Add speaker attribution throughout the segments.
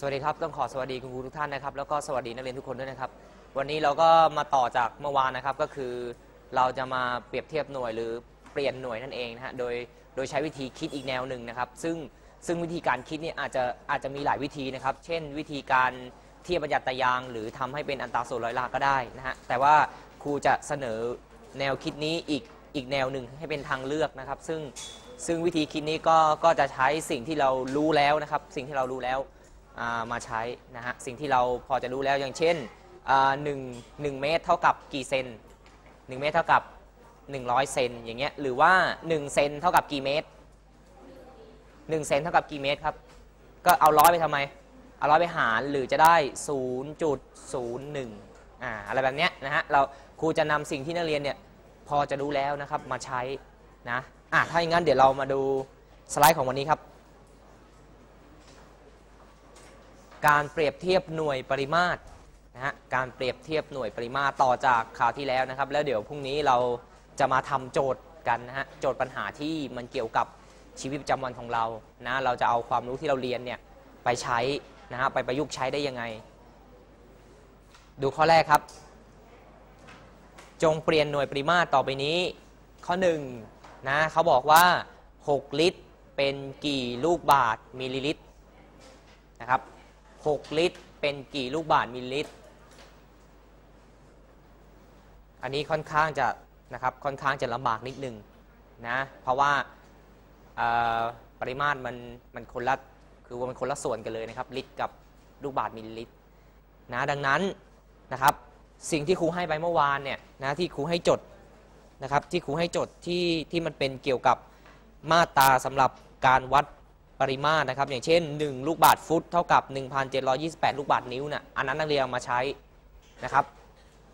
Speaker 1: สวัสดีครับ ต้องขอสวัสดีคุณครูทุกท่านนะครับ แล้วก็สวัสดีนักเรียนทุกคนด้วยนะครับ วันนี้เราก็มาต่อจากเมื่อวานนะครับ ก็คือเราจะมาเปรียบเทียบหน่วยหรือเปลี่ยนหน่วยนั่นเองนะฮะ โดยโดยใช้วิธีคิดอีกแนวหนึ่งนะครับ ซึ่งซึ่งวิธีการคิดเนี่ยอาจจะอาจจะมีหลายวิธีนะครับ เช่น วิธีการเทียบบัญญัติตายาง หรือทำให้เป็นอันตราส่วนร้อยลาก็ได้นะฮะ แต่ว่าครูจะเสนอแนวคิดนี้อีกอีกแนวหนึ่งให้เป็นทางเลือกนะครับ ซึ่งซึ่งวิธีคิดนี้ก็ก็จะใช้สิ่งที่เรารู้แล้วนะครับ สิ่งที่เรารู้แล้ว มาใช้นะฮะสิ่งที่เราพอจะรู้แล้วอย่างเช่นหนึ่งหนึ่งเมตรเท่ากับกี่เซนหนึ่งเมตรเท่ากับ 100 เซนอย่างเงี้ยหรือว่า 1 เซนเท่ากับกี่เมตร 1 เซนเท่ากับกี่เมตรครับ ก็เอาร้อยไปทำไม เอาร้อยไปหารหรือจะได้ 0.01อ่าอะไรแบบเนี้ยนะฮะเราครูจะนำสิ่งที่นักเรียนเนี่ยพอจะรู้แล้วนะครับมาใช้นะอะถ้าอย่างนั้นเดี๋ยวเรามาดูสไลด์ของวันนี้ครับ การเปรียบเทียบหน่วยปริมาตรนะฮะการเปรียบเทียบหน่วยปริมาตรต่อจากคราวที่แล้วนะครับ แล้วเดี๋ยวพรุ่งนี้เราจะมาทำโจทย์กันนะฮะโจทย์ปัญหาที่มันเกี่ยวกับชีวิตประจำวันของเรานะเราจะเอาความรู้ที่เราเรียนเนี่ยไปใช้นะฮะไปประยุกต์ใช้ได้ยังไง ดูข้อแรกครับ จงเปลี่ยนหน่วยปริมาตรต่อไปนี้ ข้อ1นะเขาบอกว่า 6 ลิตรเป็นกี่ลูกบาทมิลลิลิตรนะครับ 6 ลิตร เป็นกี่ลูกบาทมิลลิลิตร อันนี้ค่อนข้างจะนะครับค่อนข้างจะลำบากนิดนึงนะเพราะว่าปริมาตรมันมันคนละคือว่ามันคนละส่วนกันเลยนะครับ ลิตรกับลูกบาทมิลลิลิตรนะดังนั้นนะครับสิ่งที่ครูให้ไปเมื่อวานเนี่ยนะที่ครูให้จดนะครับที่ครูให้จดที่ที่มันเป็นเกี่ยวกับมาตราสำหรับการวัด ปริมาตรนะครับ อย่างเช่น 1 ลูกบาทฟุตเท่ากับ 1,728 ลูกบาทนิ้วเนี่ยอันนั้นนักเรียนเอามาใช้นะครับ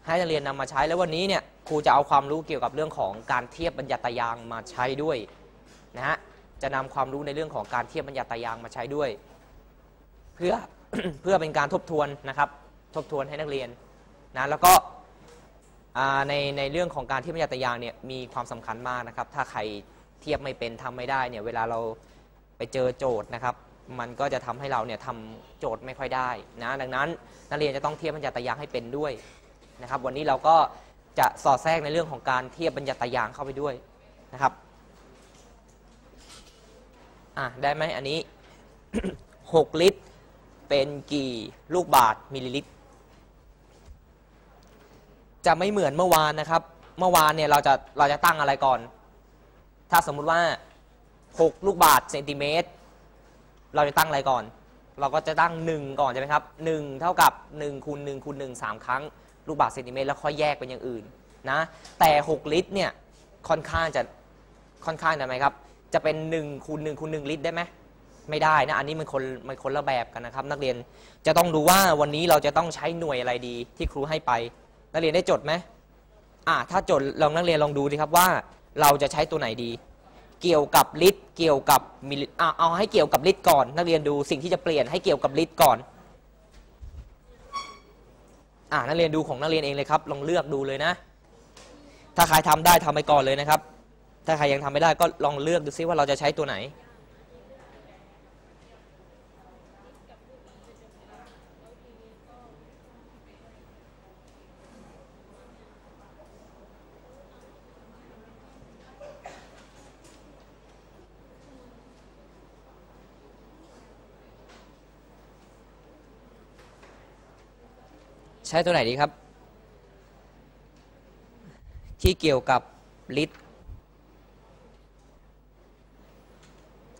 Speaker 1: ให้นักเรียนนำมาใช้แล้ววันนี้เนี่ยครูจะเอาความรู้เกี่ยวกับเรื่องของการเทียบบัญญัตยางมาใช้ด้วยนะฮะจะนำความรู้ในเรื่องของการเทียบบัญญัตยางมาใช้ด้วย เพื่อเพื่อเป็นการทบทวนนะครับ ทบทวนให้นักเรียนนะแล้วก็ในในเรื่องของการเทียบบัญญัตยางเนี่ยมีความสำคัญมากนะครับ ถ้าใครเทียบไม่เป็นทำไม่ได้เนี่ยเวลาเรา เจอโจทย์นะครับ มันก็จะทำให้เราเนี่ยทำโจทย์ไม่ค่อยได้นะดังนั้นนักเรียนจะต้องเทียบบัญญัติตายางให้เป็นด้วยนะครับ วันนี้เราก็จะสอดแทรกในเรื่องของการเทียบบัญญัติตายางเข้าไปด้วยนะครับอะได้ไหมอันนี้ 6 ลิตร เป็นกี่ลูกบาทมิลลิลิตร จะไม่เหมือนเมื่อวานนะครับ เมื่อวานเนี่ยเราจะเราจะตั้งอะไรก่อน ถ้าสมมุติว่า 6 ลูกบาทเซนติเมตร เราจะตั้งอะไรก่อน เราก็จะตั้ง 1 ก่อนใช่ไหมครับ 1 เท่ากับ1คูณ1คูณ1 3 ครั้ง ลูกบาทเซนติเมตรแล้วค่อยแยกเป็นอย่างอื่นนะแต่ 6 ลิตรเนี่ยค่อนข้างจะค่อนข้างจะไหมครับจะเป็น1คูณ1คูณ1ลิตรได้ไหมไม่ได้นะ อันนี้มันคนมันคนละแบบกันนะครับ นักเรียนจะต้องดูว่าวันนี้เราจะต้องใช้หน่วยอะไรดีที่ครูให้ไป นักเรียนได้จดไหมอ่าถ้าจดลองนักเรียนลองดูดิครับว่าเราจะใช้ตัวไหนดี เกี่ยวกับลิตรเกี่ยวกับมิลลิอะเอาให้เกี่ยวกับลิตรก่อน นักเรียนดูสิ่งที่จะเปลี่ยนให้เกี่ยวกับลิตรก่อนอ่านักเรียนดูของนักเรียนเองเลยครับ ลองเลือกดูเลยนะ ถ้าใครทำได้ทำไปก่อนเลยนะครับ ถ้าใครยังทำไม่ได้ก็ลองเลือกดูซิว่าเราจะใช้ตัวไหน ช้ตัวไหนดีครับ ที่เกี่ยวกับลิตร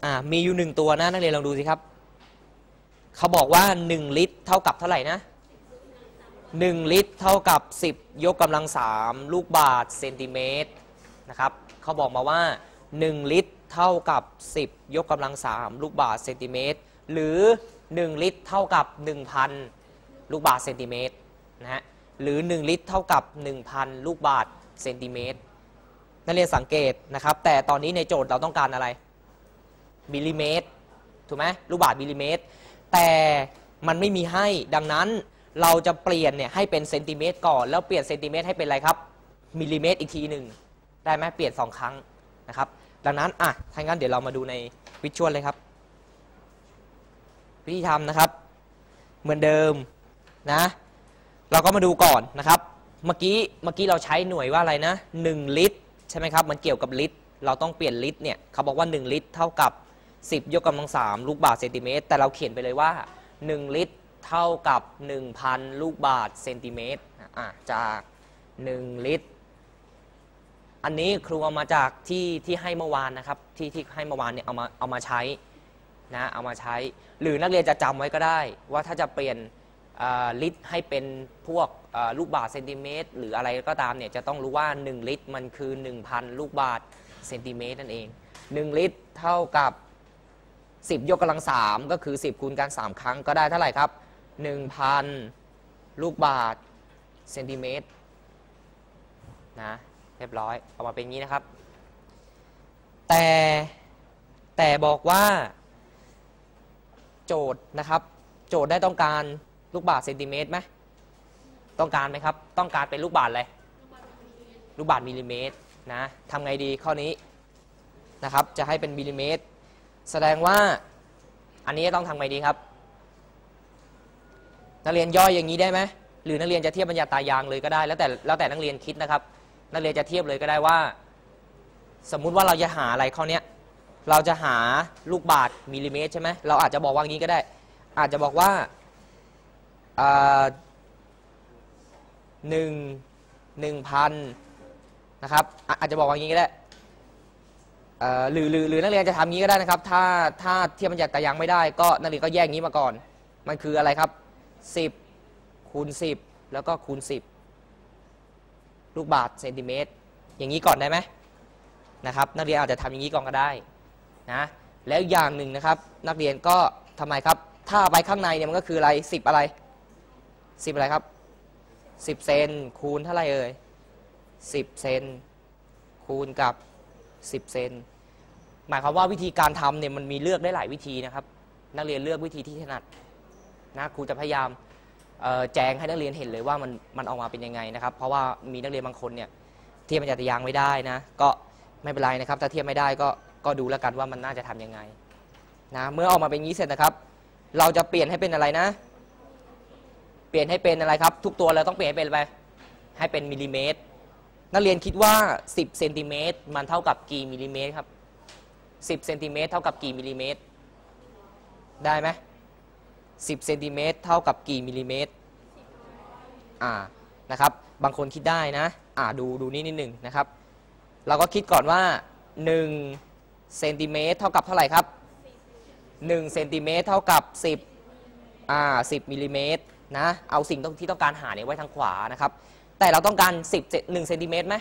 Speaker 1: อ่ามีอยู่หนึ่งตัวนะนักเรียนลองดูสิครับ เขาบอกว่า 1 ลิตร เท่ากับเท่าไหร่นะ 1 ลิตรเท่ากับ 10 ยกกำลัง 3 ลูกบาทเซนติเมตรนะครับเขาบอกมาว่า 1 ลิตรเท่ากับ 10 ยกกำลัง 3 ลูกบาทเซนติเมตรหรือ 1 ลิตรเท่ากับ 1,000 ลูกบาทเซนติเมตร นะฮะหรือ 1 ลิตรเท่ากับ 1,000 ลูกบาทเซนติเมตรนักเรียนสังเกตนะครับ แต่ตอนนี้ในโจทย์เราต้องการอะไรมิลลิเมตรถูกไหมลูกบาทมิลลิเมตร แต่มันไม่มีให้ดังนั้นเราจะเปลี่ยนเนี่ยให้เป็นเซนติเมตรก่อน แล้วเปลี่ยนเซนติเมตรให้เป็นอะไรครับมิลลิเมตรอีกทีหนึ่งได้ไหมเปลี่ยน 2 ครั้งนะครับ ดังนั้นอะถ้างั้นเดี๋ยวเรามาดูในวิชวลเลยครับ วิธีทำนะครับ เหมือนเดิมนะ เราก็มาดูก่อนนะครับ เมื่อกี้เมื่อกี้เราใช้หน่วยว่าอะไรนะ 1 ลิตรใช่ไหมครับ มันเกี่ยวกับลิตร เราต้องเปลี่ยนลิตรเนี่ยเขาบอกว่า 1 ลิตรเท่ากับ 10 ยกกำลัง3ลูกบาศก์เซนติเมตรแต่เราเขียนไปเลยว่า 1 ลิตรเท่ากับ 1,000 ลูกบาศก์เซนติเมตรจาก 1 ลิตร อันนี้ครูเอามาจากที่ที่ให้เมื่อวานนะครับ ที่ที่ให้เมื่อวานเนี่ยเอามาเอามาใช้นะเอามาใช้ หรือนักเรียนจะจำไว้ก็ได้ว่าถ้าจะเปลี่ยน ลิตรให้เป็นพวกลูกบาศก์เซนติเมตรหรืออะไรก็ตามเนี่ยจะต้องรู้ว่า 1 ลิตรมันคือ 1,000 ลูกบาศก์เซนติเมตรนั่นเอง 1 ลิตรเท่ากับ 10 ยกกำลัง 3 ก็คือ 10 คูณกัน 3 ครั้งก็ได้เท่าไหร่ครับ 1,000 ลูกบาศก์เซนติเมตรนะเรียบร้อยออกมาเป็นอย่างนี้นะครับ แต่แต่บอกว่า โจทย์นะครับ โจทย์ได้ต้องการ ลูกบาศก์เซนติเมตรไหมต้องการไหมครับ ต้องการเป็นลูกบาศก์อะไรลูกบาศก์มิลลิเมตรนะทำไงดีข้อนี้นะครับจะให้เป็นมิลลิเมตร แสดงว่าอันนี้ต้องทำไงดีครับ นักเรียนย่อยอย่างนี้ได้ไหมหรือนักเรียนจะเทียบบรรยาตายางเลยก็ได้ แล้วแต่แล้วแต่นักเรียนคิดนะครับ นักเรียนจะเทียบเลยก็ได้ว่า สมมุติว่าเราจะหาอะไรข้อนี้เราจะหาลูกบาศก์มิลลิเมตรใช่ไหมเราอาจจะบอกว่างี้ก็ได้ อาจจะบอกว่า หนึ่งหนึ่งพันนะครับอาจจะบอกว่าอย่างนี้ก็ได้หรือหรือหรือนักเรียนจะทำอย่างี้ก็ได้นะครับ ถ้าถ้าเทียบบรรยาตายางไม่ได้ ก็นักเรียนก็แยกงี้มาก่อน มันคืออะไรครับ 10คูณ10 แล้วก็คูณ 10 ลูกบาศก์เซนติเมตรอย่างนี้ก่อนได้ไหมนะครับ นักเรียนอาจจะทำอย่างนี้ก่อนก็ได้นะแล้วอย่างหนึ่งนะครับ นักเรียนก็ทำไมครับ ถ้าไปข้างในเนี่ยมันก็คืออะไร 10 อะไร 10อะไรครับ10เซนคูณเท่าไรเอ่ย10เซนคูณกับ10เซนหมายความว่าวิธีการทำเนี่ยมันมีเลือกได้หลายวิธีนะครับ นักเรียนเลือกวิธีที่ถนัดนะครูจะพยายามแจ้งให้นักเรียนเห็นเลยว่ามันมันออกมาเป็นยังไงนะครับ เพราะว่ามีนักเรียนบางคนเนี่ยเทียบบรรยัตยางไม่ได้นะก็ไม่เป็นไรนะครับ ถ้าเทียบไม่ได้ก็ก็ดูแล้วกันว่ามันน่าจะทำยังไงนะเมื่อออกมาเป็นงนี้เสร็จนะครับ เราจะเปลี่ยนให้เป็นอะไรนะ ปลี่ยนให้เป็นอะไรครับ ทุกตัวเราต้องเปลี่ยนให้เป็นอะไรให้เป็นมิลลิเมตร นักเรียนคิดว่า 10เซนติเมตรมันเท่ากับกี่มิลลิเมตรครับ10เซนติเมตรเท่ากับกี่มิลลิเมตร ได้ไหม10เซนติเมตรเท่ากับกี่มิลลิเมตร อ่า นะครับ บางคนคิดได้นะ อ่า ดู ดูนี่นิดหนึ่งนะครับ เราก็คิดก่อนว่า1เซนติเมตรเท่ากับเท่าไหร่ครับ1เซนติเมตรเท่ากับ 10 อ่า10มิลลิเมตร นะเอาสิ่งที่ต้องการหาเนี่ยไว้ทางขวานะครับ แต่เราต้องการ 10เซน1เซนติเมตรไหม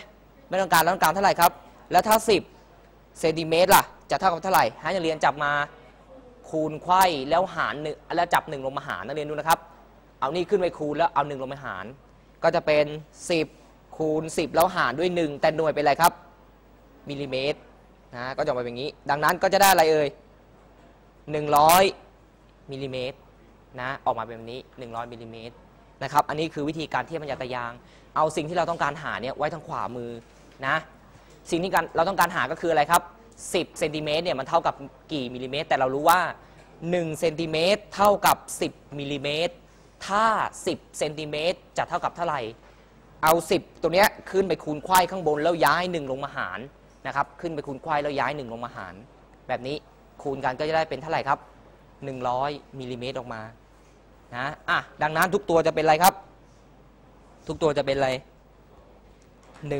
Speaker 1: ไม่ต้องการเราต้องการเท่าไหร่ครับ แล้วถ้า 10เซนติเมตรล่ะจะเท่ากับเท่าไหร่ให้นักเรียนจับมาคูณไขว้แล้วหารหนึ่งแล้วจับหนึ่งลงมาหารนักเรียนดูนะครับ เอานี่ขึ้นไปคูณแล้วเอาหนึ่งลงมาหาร ก็จะเป็น 10 คูณ 10 แล้วหารด้วย 1 แต่หน่วยเป็นอะไรครับมิลลิเมตรนะก็จะออกมาเป็นอย่างนี้ ดังนั้นก็จะได้อะไรเอ่ย100มิลลิเมตร นะออกมาเป็นแบบนี้ 100มิลลิเมตรนะครับอันนี้คือวิธีการเทียบบรรยาตายาง เอาสิ่งที่เราต้องการหาเนี่ยไว้ทางขวามือนะสิ่งที่เราต้องการหาก็คืออะไรครับ 10เซนติเมตรเนี่ยมันเท่ากับกี่มิลลิเมตร แต่เรารู้ว่า1เซนติเมตรเท่ากับ 10มิลลิเมตรถ้า 10เซนติเมตรจะเท่ากับเท่าไหร่เอา 10 ตัวเนี้ยขึ้นไปคูณไขว้ข้างบนแล้วย้าย 1 ลงมาหารนะครับขึ้นไปคูณไขว้แล้วย้าย 1 ลงมาหาร แบบนี้คูณกันก็จะได้เป็นเท่าไหร่ครับ 100มิลลิเมตรออกมา นะอะดังนั้นทุกตัวจะเป็นอะไรครับ ทุกตัวจะเป็นอะไร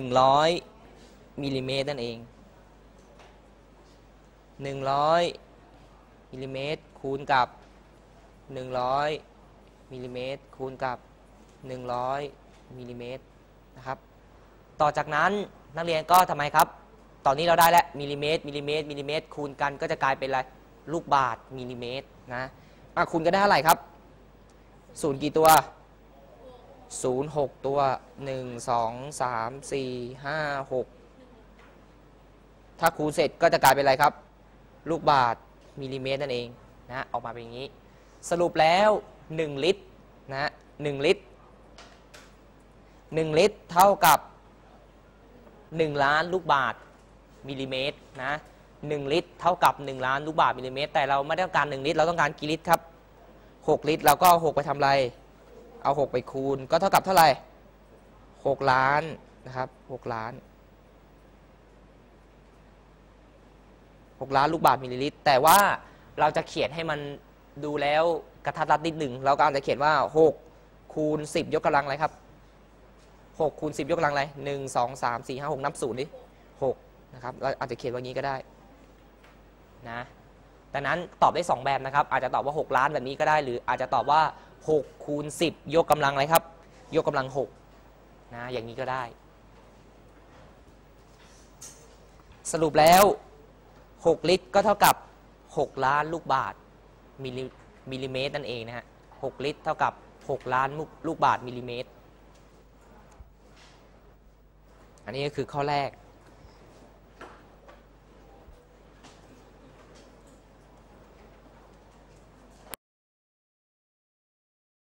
Speaker 1: 100มิลลิเมตรนั่นเอง100มิลลิเมตรคูณกับ 100มิลลิเมตรคูณกับ 100มิลลิเมตรนะครับ ต่อจากนั้นนักเรียนก็ทำไมครับ ตอนนี้เราได้แล้วมิลลิเมตรมิลลิเมตรมิลลิเมตรคูณกันก็จะกลายเป็นอะไรลูกบาศก์มิลลิเมตรนะอะคูณกันได้เท่าไหร่ครับ ศูนย์กี่ตัวศูนย์หกตัวหนึ่งสองสามสี่ห้าหกถ้าคูณเสร็จก็จะกลายเป็นอะไรครับ ลูกบาทมิลลิเมตรนั่นเองนะออกมาเป็นอย่างนี้ สรุปแล้ว 1 ลิตรนะฮะหนึ่งลิตร 1 ลิตรเท่ากับ 1 ล้านลูกบาทมิลลิเมตรนะหนึ่งลิตรเท่ากับ 1 ล้านลูกบาทมิลลิเมตร แต่เราไม่ได้ต้องการ 1 ลิตร เราต้องการกี่ลิตรครับ 6 ลิตรเราก็เอา 6 ไปทำอะไร เอา 6 ไปคูณ ก็เท่ากับเท่าไหร่ 6 ล้านนะครับ 6 ล้าน 6 ล้านลูกบาทมิลลิลิตร แต่ว่าเราจะเขียนให้มันดูแล้วกระทัดรัดนิดหนึ่ง เราก็อาจจะเขียนว่า 6 คูณ 10 ยกกำลังอะไรครับ 6 คูณ 10 ยกกำลังอะไร1 2 3 4 5 6 นับศูนย์ดิ6นะครับ เราอาจจะเขียนว่างี้ก็ได้นะ ดังนั้นตอบได้ 2 แบบนะครับ อาจจะตอบว่า 6 ล้านแบบนี้ก็ได้ หรืออาจจะตอบว่า6คูณ10 ยกกำลังอะไรครับ ยกกำลัง6นะอย่างนี้ก็ได้ สรุปแล้ว 6 ลิตรก็เท่ากับ 6 ล้านลูกบาทมิลลิมิลลิเมตรนั่นเองนะฮะ6ลิตรเท่ากับ 6 ล้านลูกบาทมิลลิเมตร อันนี้ก็คือข้อแรก